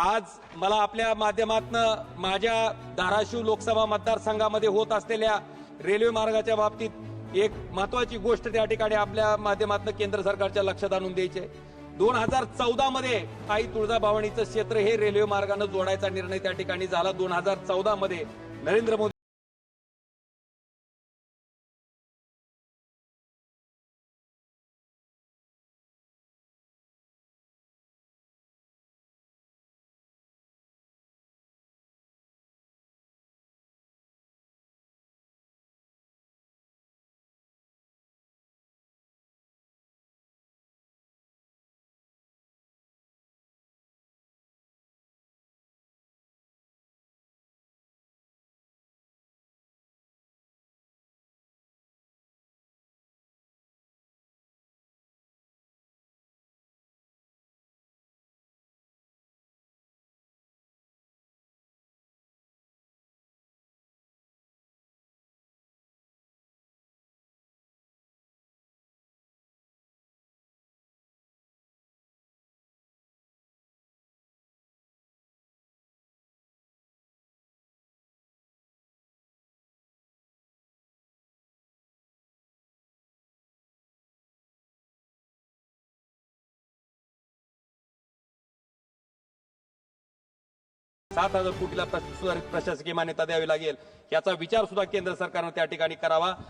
आज मला आपल्या माध्यमातनं माझ्या धाराशिव लोकसभा मतदारसंघामध्ये होत असलेल्या रेल्वे मार्गाच्या बाबतीत एक महत्वाची गोष्ट त्या ठिकाणी आपल्या माध्यमातून केंद्र सरकारच्या लक्षात आणून द्यायची दोन हजार चौदा मध्ये आई तुळजाभवानीचं क्षेत्र हे रेल्वे मार्गानं जोडायचा निर्णय त्या ठिकाणी झाला. दोन हजार चौदा मध्ये नरेंद्र मोदी सात हजार कोटीला सुधारित प्रशासकीय मान्यता द्यावी लागेल. याचा विचार सुद्धा केंद्र सरकारनं त्या ठिकाणी करावा.